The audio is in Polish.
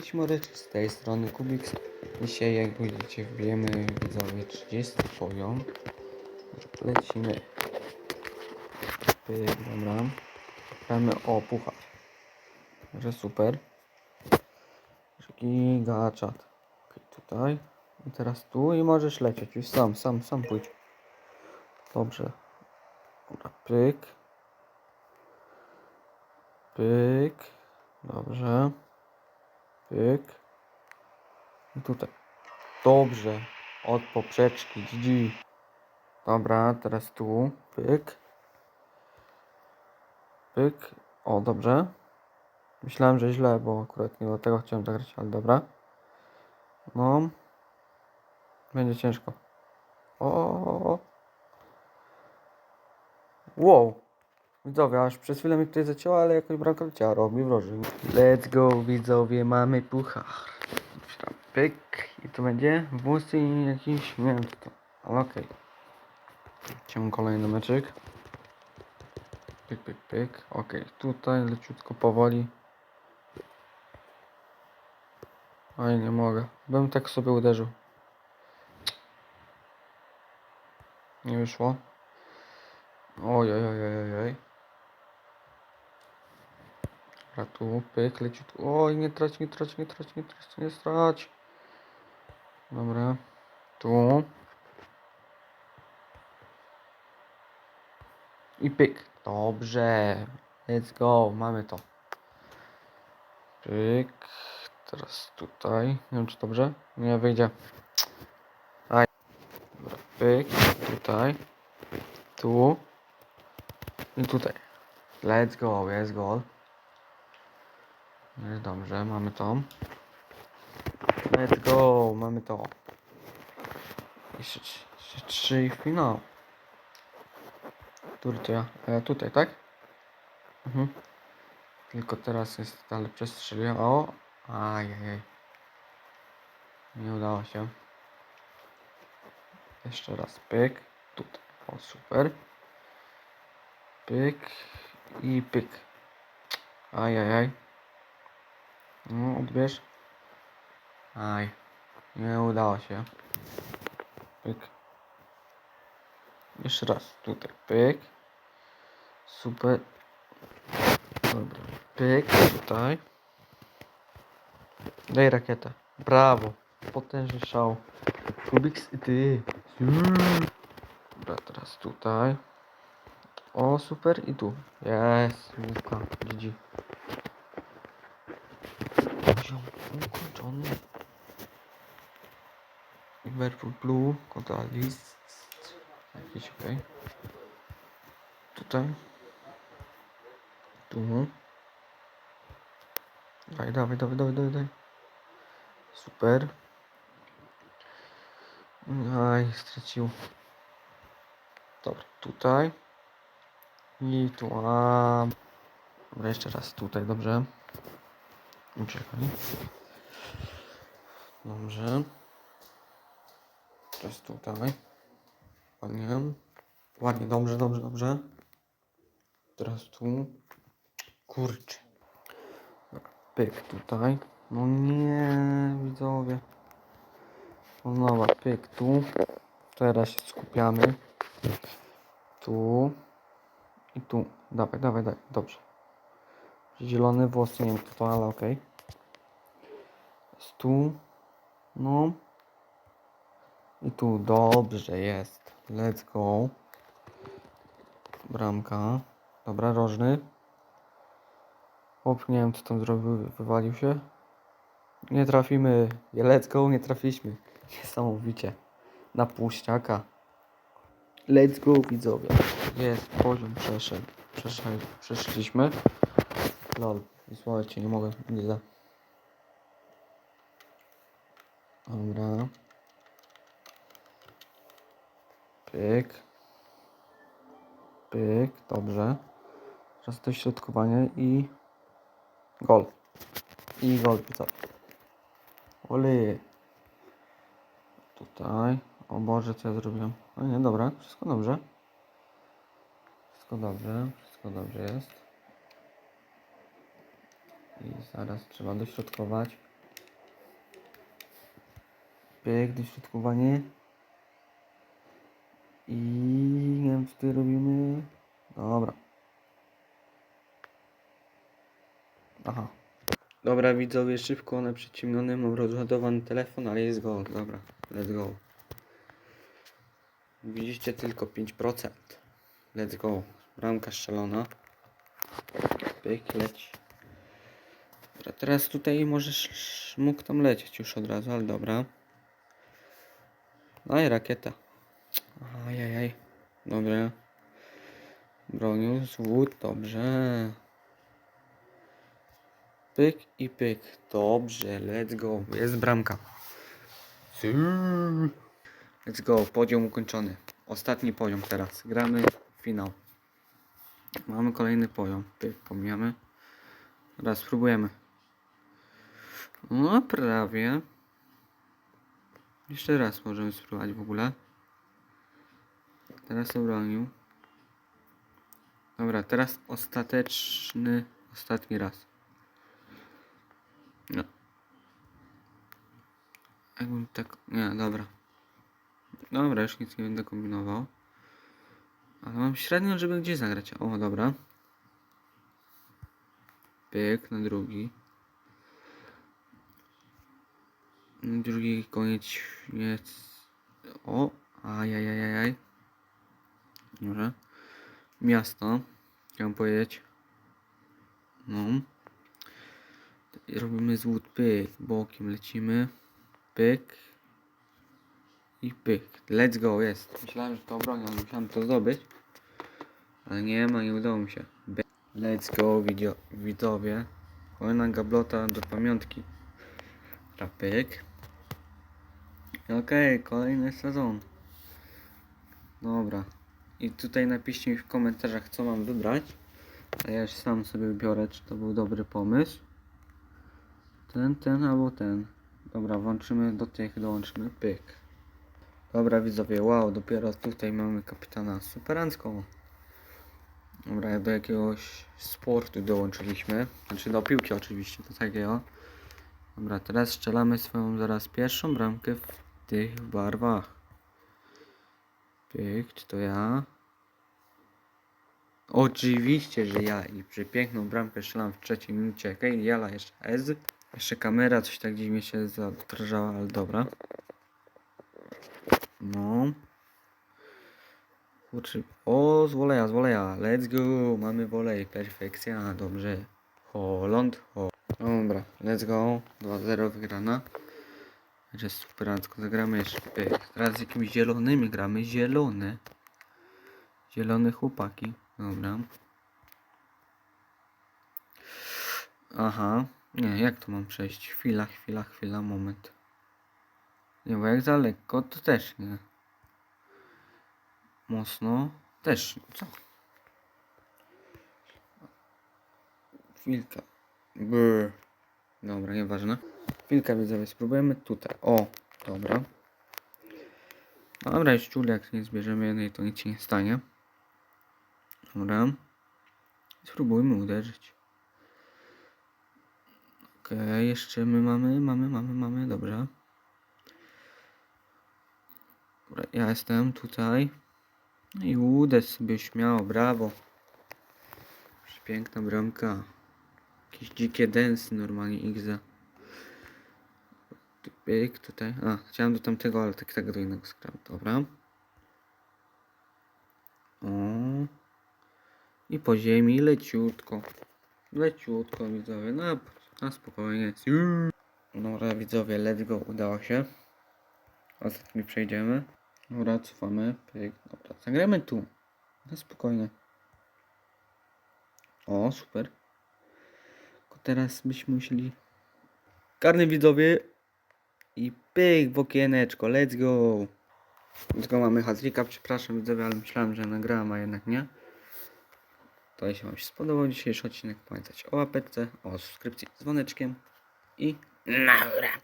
cześć mordeczki, z tej strony Kubiks. Dzisiaj jak widzicie wbijemy widzowie 30 poziom. Lecimy. Pyk, dobra. Gramy o puchar. Że super. Giga czat. Tutaj. I teraz tu i możesz lecieć. Już sam, sam, sam pójdź. Dobrze. Dobra, pyk. Pyk. Dobrze. Pyk. I tutaj. Dobrze. Od poprzeczki. GG. Dobra, teraz tu. Pyk. Pyk. O, dobrze. Myślałem, że źle, bo akurat nie do tego chciałem zagrać, ale dobra. No. Będzie ciężko. O. Wow. Widzowie, aż przez chwilę mi tutaj zacięło, ale jakoś bramka leciała, robi wrażenie. Let's go, widzowie, mamy puchar. Pyk. I to będzie włosy i jakiś, nie wiem co to, ale okej. Okay. kolejny meczek. Pyk, pyk, pyk. Okej, tutaj leciutko powoli. Oj, nie mogę. Bym tak sobie uderzył. Nie wyszło. Oj, oj, oj. Dobra, tu pyk, leciutko. Oj, nie trać, nie trać, nie trać, nie trać, nie strać. Dobra. Tu. I pyk. Dobrze. Let's go. Mamy to. Pyk. Teraz tutaj. Nie wiem, czy dobrze? Nie wyjdzie. Aj. Dobra, pyk. Tutaj. Tu. I tutaj. Let's go. Jest goal. Jest dobrze. Mamy to. Let's go. Mamy to. Jeszcze, jeszcze trzy i finał. Który to ja? E, tutaj, tak? Mhm. Tylko teraz jest, ale przestrzeliłem. O! Ajajaj. Nie udało się. Jeszcze raz pyk. Tutaj. O, super. Pyk. I pyk. Ajajaj. No, odbierz. Aj. Nie udało się. Pyk. Jeszcze raz. Tutaj. Pyk. Super. Dobra. Pyk. Tutaj. Daj rakietę. Brawo. Potężny szał. Kubiks i ty. Dobra, teraz tutaj. O, super. I tu. Jest. Łuka. GG. Poziom ukończony. Liverpool Blue. Kontra list. Jakiś okej. Tutaj. Tu. Daj, dawaj, dawaj, dawaj, dawaj, dawaj. Super. Aj, stracił. Dobra, tutaj. I tu. A... Dobra, jeszcze raz tutaj, dobrze. Czekaj. Dobrze. Teraz tutaj. Ładnie. Ładnie, dobrze, dobrze, dobrze. Teraz tu. Kurczę. Pyk tutaj. No nie, widzowie. Znowu pyk tu. Teraz się skupiamy. Tu. I tu. Dawaj, dawaj, dawaj. Dobrze. Zielony włos, nie wiem kto to, ale okej. Jest Tu. No. I tu. Dobrze jest. Let's go. Bramka. Dobra, rożny. Op, nie wiem co tam zrobił, wywalił się. Nie trafimy. Let's go, nie trafiliśmy. Niesamowicie. Na puściaka. Let's go, widzowie. Jest, poziom przeszedł. Przeszedł, przeszliśmy. Lol, słuchajcie, nie mogę, nie da. Dobra. Pyk. Pyk, dobrze. Teraz to środkowanie i gol. I gol, widzowie. Oli. Tutaj. O Boże, co ja zrobiłem? No nie, dobra, wszystko dobrze. Wszystko dobrze, wszystko dobrze jest. I zaraz trzeba dośrodkować. Pyk, dośrodkowanie. I nie wiem co tutaj robimy. Dobra. Aha. Dobra widzowie, szybko na przyciemnionym mam rozładowany telefon, ale jest go. Dobra, let's go. Widzicie tylko 5%. Let's go. Bramka strzelona. Pyk, leć. Dobra, teraz tutaj możesz mógł tam lecieć już od razu, ale dobra. No i rakieta. Dobra. Broniu, zwód, dobrze. Pyk i pyk. Dobrze, let's go. Jest bramka. Let's go, poziom ukończony. Ostatni poziom teraz. Gramy finał. Mamy kolejny poziom. Pyk, pomijamy. Teraz spróbujemy. No, prawie. Jeszcze raz możemy spróbować w ogóle. Teraz obronił. Dobra, teraz ostateczny, ostatni raz. No. Jakbym tak... Nie, dobra. Dobra, już nic nie będę kombinował. Ale mam średnio, żeby gdzie zagrać. O, dobra. Pyk na drugi. Na drugi koniec. Śniec. O, ajajajajaj. Dobra. Miasto. Chciałem powiedzieć. No. I Robimy zwód pyk. Bokiem lecimy. Pyk. I pyk. Let's go, jest. Myślałem, że to obronią, musiałem to zdobyć. Ale nie ma, nie udało mi się. Let's go, widzio- widzowie. Kolejna gablota do pamiątki. Dobra, pyk. Okej, kolejny sezon. Dobra. I tutaj napiszcie mi w komentarzach, co mam wybrać. A ja już sam sobie wybiorę, czy to był dobry pomysł. Ten, ten albo ten. Dobra, włączymy do tych, dołączymy. Pyk. Dobra widzowie, wow, dopiero tutaj mamy kapitana superancką. Dobra, do jakiegoś sportu dołączyliśmy. Znaczy do piłki oczywiście, do takiego. Dobra, teraz strzelamy swoją zaraz pierwszą bramkę w tych barwach. Pyk, czy to ja? Oczywiście, że ja i przepiękną bramkę strzelam w trzeciej minucie. Okej, Jala jeszcze Ez. Jeszcze kamera coś tak dziwnie się zadrażała, ale dobra. No. Kurczę. O, z woleja, z woleja. Let's go. Mamy wolej. Perfekcja. Dobrze. Holland. Ho. Dobra, let's go. 2-0 wygrana. Że superancko. Zagramy jeszcze. pyk. Teraz z jakimiś zielonymi gramy. Zielone. Zielone chłopaki. Dobra. Aha. Nie, jak to mam przejść? Chwila, chwila, chwila, moment. Nie, bo jak za lekko, to też nie. Mocno, też. Co? Chwilka. Brr. Dobra, nieważne. Chwilkę widzowie, spróbujemy tutaj. O, dobra. Dobra, jest ciul, jak nie zbierzemy jednej, to nic się nie stanie. Dobra. Spróbujmy uderzyć. Okej, jeszcze my mamy, mamy, mamy, mamy, dobrze. Dobra, ja jestem tutaj. No i uderz sobie śmiało, brawo. Piękna bramka. Jakieś dzikie densy normalnie. Tu Pyk tutaj. A, chciałem do tamtego, ale tak tego do innego skram. Dobra. O. I po ziemi leciutko. Leciutko widzowie. No, na spokojnie. Dobra widzowie, let's go. Udało się. Ostatni przejdziemy. Dobra, cofamy. Pyk. Dobra, zagramy tu. Na spokojnie. O, super. Teraz byśmy musieli... Karny widzowie. I pyk w okieneczko. Let's go. Let's mamy hazrika. Przepraszam widzowie, ale myślałem, że nagrałem, a jednak nie. To jeśli Wam się spodobał dzisiejszy odcinek, pamiętajcie o łapeczce, o subskrypcji z dzwoneczkiem i naura.